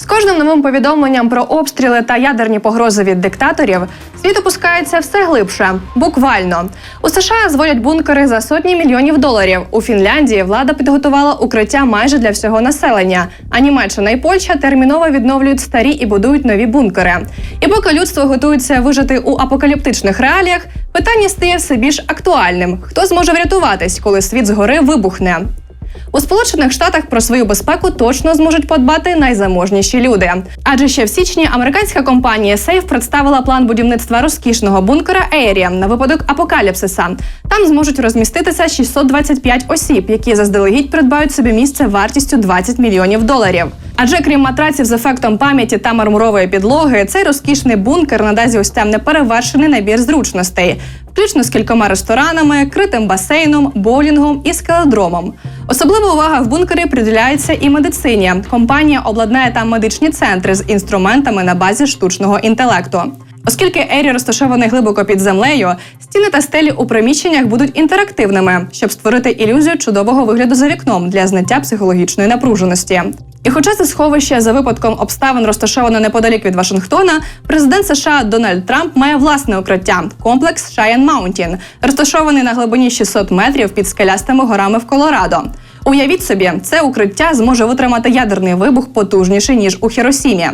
З кожним новим повідомленням про обстріли та ядерні погрози від диктаторів світ опускається все глибше. Буквально у США зводять бункери за сотні мільйонів доларів. У Фінляндії влада підготувала укриття майже для всього населення. А Німеччина і Польща терміново відновлюють старі і будують нові бункери. І поки людство готується вижити у апокаліптичних реаліях, питання стає все більш актуальним: хто зможе врятуватись, коли світ згори вибухне? У Сполучених Штатах про свою безпеку точно зможуть подбати найзаможніші люди. Адже ще в січні американська компанія Сейф представила план будівництва розкішного бункера Ейрія на випадок апокаліпсиса. Там зможуть розміститися 625 осіб, які заздалегідь придбають собі місце вартістю 20 мільйонів доларів. Адже крім матраців з ефектом пам'яті та мармурової підлоги, цей розкішний бункер надасть гостям неперевершений набір зручностей, включно з кількома ресторанами, критим басейном, боулінгом і скеледромом. Особлива увага в бункері приділяється і медицині. Компанія обладнає там медичні центри з інструментами на базі штучного інтелекту. Оскільки Ері розташований глибоко під землею, стіни та стелі у приміщеннях будуть інтерактивними, щоб створити ілюзію чудового вигляду за вікном для зняття психологічної напруженості. І хоча це сховище за випадком обставин розташоване неподалік від Вашингтона, президент США Дональд Трамп має власне укриття комплекс Cheyenne Mountain, розташований на глибині 600 метрів під скелястими горами в Колорадо. Уявіть собі, це укриття зможе витримати ядерний вибух потужніший ніж у Хіросімі.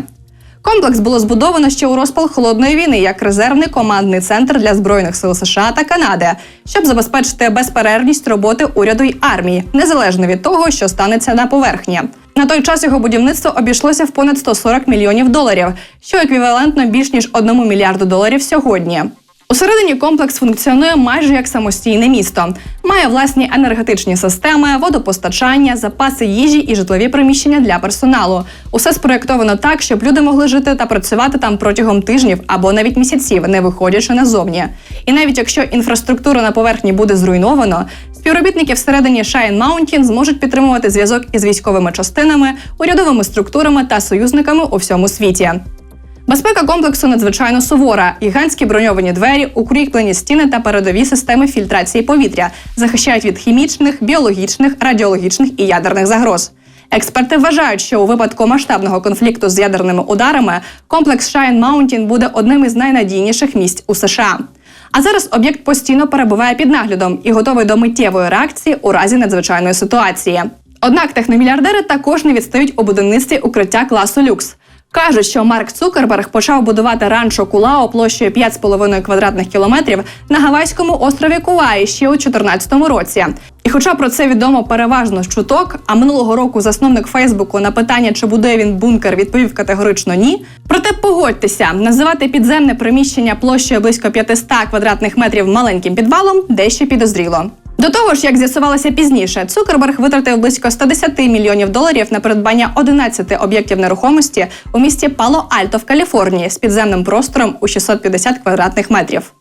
Комплекс було збудовано ще у розпал холодної війни як резервний командний центр для збройних сил США та Канади, щоб забезпечити безперервність роботи уряду й армії, незалежно від того, що станеться на поверхні. На той час його будівництво обійшлося в понад 140 мільйонів доларів, що еквівалентно більш ніж 1 мільярду доларів сьогодні. Усередині комплекс функціонує майже як самостійне місто. Має власні енергетичні системи, водопостачання, запаси їжі і житлові приміщення для персоналу. Усе спроєктовано так, щоб люди могли жити та працювати там протягом тижнів або навіть місяців, не виходячи назовні. І навіть якщо інфраструктура на поверхні буде зруйновано, співробітники всередині Shine Mountain зможуть підтримувати зв'язок із військовими частинами, урядовими структурами та союзниками у всьому світі. Безпека комплексу надзвичайно сувора. Гігантські броньовані двері, укріплені стіни та передові системи фільтрації повітря захищають від хімічних, біологічних, радіологічних і ядерних загроз. Експерти вважають, що у випадку масштабного конфлікту з ядерними ударами комплекс Shine Mountain буде одним із найнадійніших місць у США. А зараз об'єкт постійно перебуває під наглядом і готовий до миттєвої реакції у разі надзвичайної ситуації. Однак техномільярдери також не відстають у будівництві укриття класу люкс. Кажуть, що Марк Цукерберг почав будувати ранчо Кулао площею 5,5 квадратних кілометрів на гавайському острові Куаї ще у 2014 році. І хоча про це відомо переважно з чуток, а минулого року засновник Фейсбуку на питання, чи будує він бункер, відповів категорично ні. Проте погодьтеся, називати підземне приміщення площею близько 500 квадратних метрів маленьким підвалом дещо підозріло. До того ж, як з'ясувалося пізніше, Цукерберг витратив близько 110 мільйонів доларів на придбання 11 об'єктів нерухомості у місті Пало-Альто в Каліфорнії з підземним простором у 650 квадратних метрів.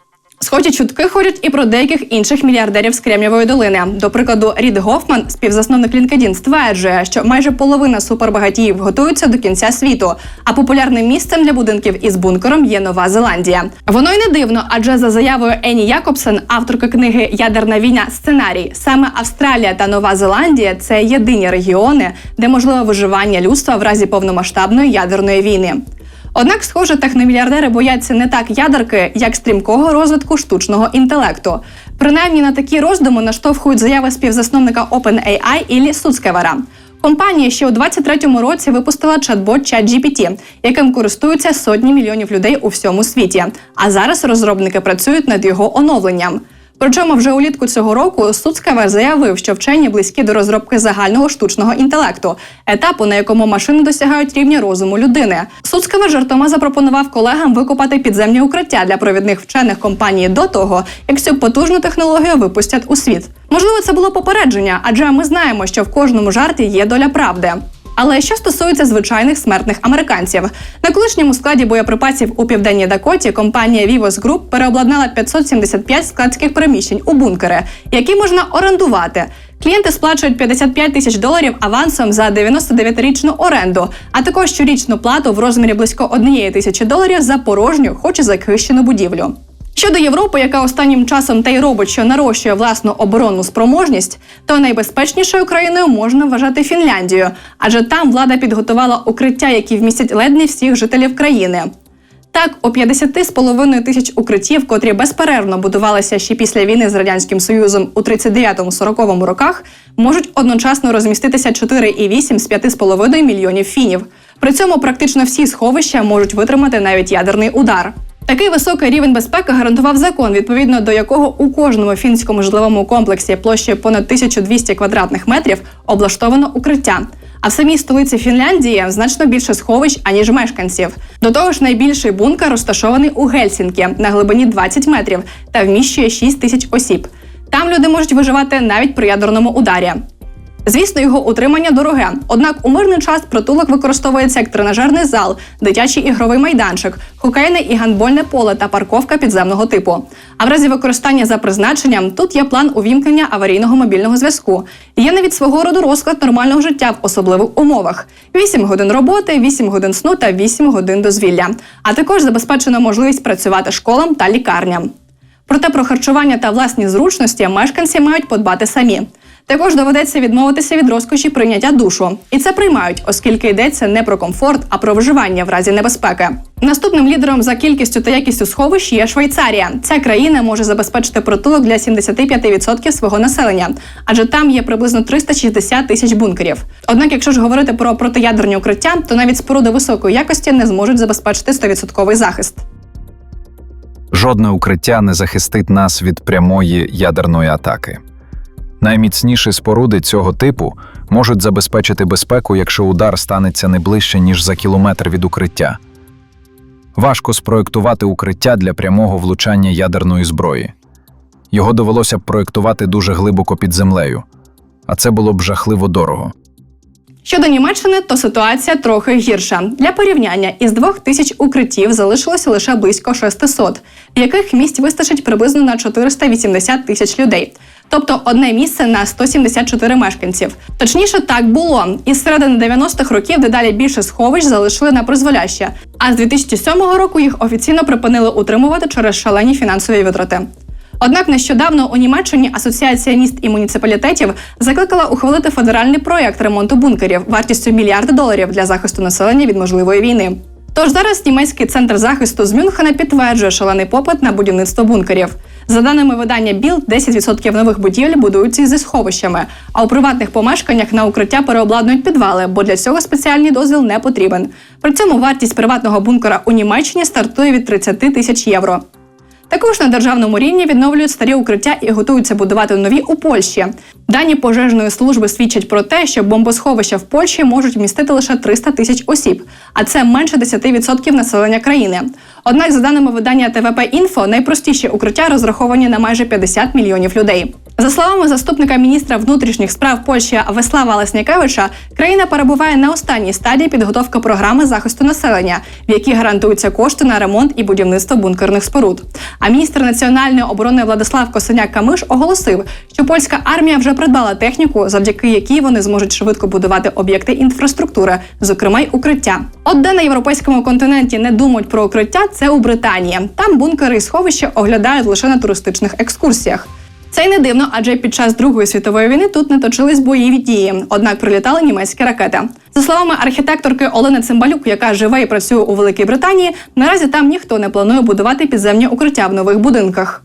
Схожі чутки ходять і про деяких інших мільярдерів з Кремнєвої долини. До прикладу, Рід Гофман, співзасновник LinkedIn, стверджує, що майже половина супербагатіїв готуються до кінця світу. А популярним місцем для будинків із бункером є Нова Зеландія. Воно й не дивно, адже за заявою Ені Якобсен, авторки книги Ядерна війна сценарій, саме Австралія та Нова Зеландія це єдині регіони, де можливе виживання людства в разі повномасштабної ядерної війни. Однак, схоже, техномільярдери бояться не так ядерки, як стрімкого розвитку штучного інтелекту. Принаймні на такі роздуми наштовхують заяви співзасновника OpenAI Іллі Суцкевера. Компанія ще у 23-му році випустила чат-бот ChatGPT, яким користуються сотні мільйонів людей у всьому світі. А зараз розробники працюють над його оновленням. Причому вже улітку цього року Суцкевер заявив, що вчені близькі до розробки загального штучного інтелекту, етапу, на якому машини досягають рівня розуму людини. Суцкевер жартома запропонував колегам викопати підземні укриття для провідних вчених компанії до того, як цю потужну технологію випустять у світ. Можливо, це було попередження, адже ми знаємо, що в кожному жарті є доля правди. Але що стосується звичайних смертних американців, на колишньому складі боєприпасів у південній Дакоті компанія Vivos Group переобладнала 575 складських приміщень у бункери, які можна орендувати. Клієнти сплачують 55 тисяч доларів авансом за 99-річну оренду, а також щорічну плату в розмірі близько 1 тисячі доларів за порожню, хоч і захищену будівлю. Щодо Європи, яка останнім часом та й робить, що нарощує власну оборонну спроможність, то найбезпечнішою країною можна вважати Фінляндію, адже там влада підготувала укриття, які вмістять ледь не всіх жителів країни. Так, у 50 з половиною тисяч укриттів, котрі безперервно будувалися ще після війни з радянським союзом у 39-40 роках, можуть одночасно розміститися 4,8 з 5,5 мільйонів фінів. При цьому практично всі сховища можуть витримати навіть ядерний удар. Такий високий рівень безпеки гарантував закон, відповідно до якого у кожному фінському житловому комплексі площею понад 1200 квадратних метрів облаштовано укриття. А в самій столиці Фінляндії значно більше сховищ, аніж мешканців. До того ж, найбільший бункер розташований у Гельсінкі на глибині 20 метрів та вміщує 6 тисяч осіб. Там люди можуть виживати навіть при ядерному ударі. Звісно, його утримання дороге. Однак у мирний час притулок використовується як тренажерний зал, дитячий ігровий майданчик, хокейне і гандбольне поле та парковка підземного типу. А в разі використання за призначенням тут є план увімкнення аварійного мобільного зв'язку. Є навіть свого роду розклад нормального життя в особливих умовах: 8 годин роботи, 8 годин сну та 8 годин дозвілля. А також забезпечено можливість працювати школам та лікарням. Проте про харчування та власні зручності мешканці мають подбати самі. Також доведеться відмовитися від розкоші прийняття душу, і це приймають, оскільки йдеться не про комфорт, а про виживання в разі небезпеки. Наступним лідером за кількістю та якістю сховищ є Швейцарія. Ця країна може забезпечити притулок для 75% свого населення, адже там є приблизно 360 тисяч бункерів. Однак, якщо ж говорити про протиядерні укриття, то навіть споруди високої якості не зможуть забезпечити 100% захист. Жодне укриття не захистить нас від прямої ядерної атаки. Найміцніші споруди цього типу можуть забезпечити безпеку, якщо удар станеться не ближче, ніж за кілометр від укриття. Важко спроектувати укриття для прямого влучання ядерної зброї. Його довелося б проектувати дуже глибоко під землею, а це було б жахливо дорого. Щодо Німеччини, то ситуація трохи гірша. Для порівняння із двох тисяч укриттів залишилося лише близько 600, в яких місць вистачить приблизно на 480 тисяч людей. Тобто одне місце на 174 мешканців. Точніше, так було. Із середини 90-х років дедалі більше сховищ залишили на призволяще. А з 2007 року їх офіційно припинили утримувати через шалені фінансові витрати. Однак нещодавно у Німеччині Асоціація міст і муніципалітетів закликала ухвалити федеральний проєкт ремонту бункерів вартістю мільярди доларів для захисту населення від можливої війни. Тож зараз німецький центр захисту з Мюнхена підтверджує шалений попит на будівництво бункерів. За даними видання Білд, 10% нових будівель будуються зі сховищами, а у приватних помешканнях на укриття переобладнують підвали, бо для цього спеціальний дозвіл не потрібен. При цьому вартість приватного бункера у Німеччині стартує від 30 тисяч євро. Також на державному рівні відновлюють старі укриття і готуються будувати нові у Польщі. Дані пожежної служби свідчать про те, що бомбосховища в Польщі можуть вмістити лише 300 тисяч осіб, а це менше 10% населення країни. Однак, за даними видання ТВП Інфо, найпростіші укриття розраховані на майже 50 мільйонів людей. За словами заступника міністра внутрішніх справ Польщі Веслава Леснякевича, країна перебуває на останній стадії підготовки програми захисту населення, в якій гарантуються кошти на ремонт і будівництво бункерних споруд. А міністр національної оборони Владислав Косиняк Камиш оголосив, що польська армія вже придбала техніку, завдяки якій вони зможуть швидко будувати об'єкти інфраструктури, зокрема й укриття. От де на європейському континенті не думають про укриття, це у Британії. Там бункери і сховища оглядають лише на туристичних екскурсіях. Це й не дивно, адже під час Другої світової війни тут не точились бойові дії, однак прилітали німецькі ракети. За словами архітекторки Олени Цимбалюк, яка живе і працює у Великій Британії, наразі там ніхто не планує будувати підземні укриття в нових будинках.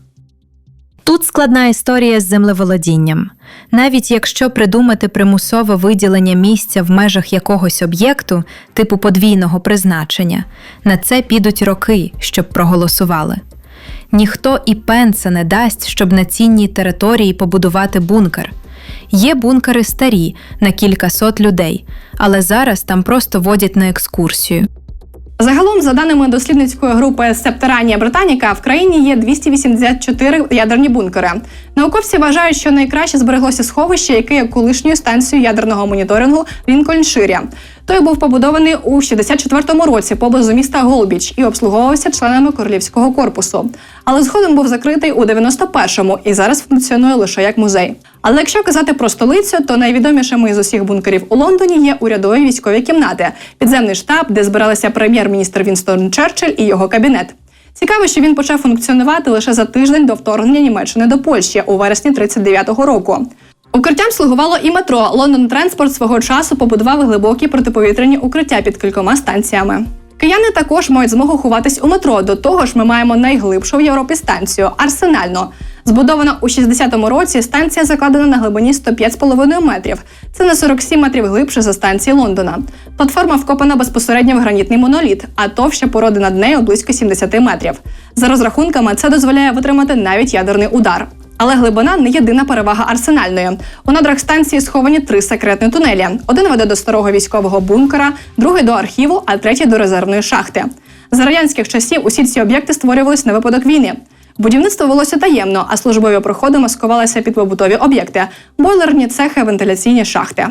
Тут складна історія з землеволодінням. Навіть якщо придумати примусове виділення місця в межах якогось об'єкту, типу подвійного призначення, на це підуть роки, щоб проголосували. Ніхто і пенса не дасть, щоб на цінній території побудувати бункер. Є бункери старі на кількасот людей, але зараз там просто водять на екскурсію. Загалом, за даними дослідницької групи Септеранія Британіка, в країні є 284 ядерні бункери. Науковці вважають, що найкраще збереглося сховище, яке є колишньою станцією ядерного моніторингу в Лінкольнширі. Той був побудований у 64-му році поблизу міста Голбіч і обслуговувався членами королівського корпусу. Але згодом був закритий у 91-му і зараз функціонує лише як музей. Але якщо казати про столицю, то найвідомішими з усіх бункерів у Лондоні є урядові військові кімнати, підземний штаб, де збиралися прем'єр-міністр Вінстон Черчилль і його кабінет. Цікаво, що він почав функціонувати лише за тиждень до вторгнення Німеччини до Польщі у вересні 39-го року. Укриттям слугувало і метро. Лондон Транспорт свого часу побудував глибокі протиповітряні укриття під кількома станціями. Кияни також мають змогу ховатись у метро. До того ж, ми маємо найглибшу в Європі станцію Арсенально. Збудована у 60-му році, станція закладена на глибині 105,5 метрів. Це на 47 метрів глибше за станції Лондона. Платформа вкопана безпосередньо в гранітний моноліт, а товща породи над нею близько 70 метрів. За розрахунками, це дозволяє витримати навіть ядерний удар. Але глибина не єдина перевага арсенальної. У надрах станції сховані три секретні тунелі: один веде до старого військового бункера, другий до архіву, а третій до резервної шахти. За радянських часів усі ці об'єкти створювалися на випадок війни. Будівництво велося таємно, а службові проходи маскувалися під побутові об'єкти: бойлерні цехи, вентиляційні шахти.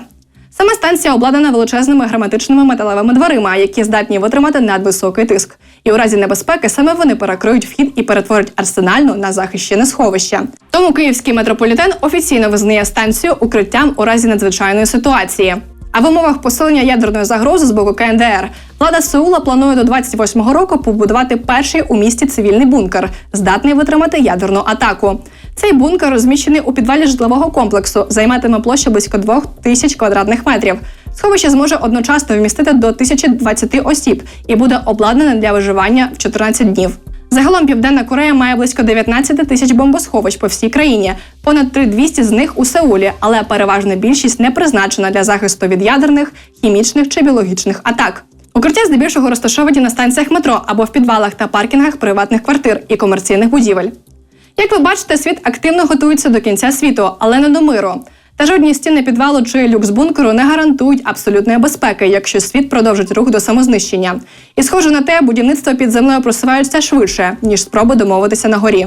Сама станція обладнана величезними герметичними металевими дверима, які здатні витримати надвисокий тиск. І у разі небезпеки саме вони перекриють вхід і перетворять арсенальну на захищене сховище. Тому київський метрополітен офіційно визнає станцію укриттям у разі надзвичайної ситуації. А в умовах посилення ядерної загрози з боку КНДР влада Сеула планує до 28-го року побудувати перший у місті цивільний бункер, здатний витримати ядерну атаку. Цей бункер розміщений у підвалі житлового комплексу, займатиме площу близько 2 тисяч квадратних метрів. Сховище зможе одночасно вмістити до 1020 осіб і буде обладнане для виживання в 14 днів. Загалом Південна Корея має близько 19 тисяч бомбосховищ по всій країні, понад 3200 з них у Сеулі, але переважна більшість не призначена для захисту від ядерних, хімічних чи біологічних атак. Укриття здебільшого розташовані на станціях метро або в підвалах та паркінгах приватних квартир і комерційних будівель. Як ви бачите, світ активно готується до кінця світу, але не до миру. Та жодні стіни підвалу чи люкс бункеру не гарантують абсолютної безпеки, якщо світ продовжить рух до самознищення. І схоже на те, будівництво під землею просувається швидше ніж спроби домовитися на горі.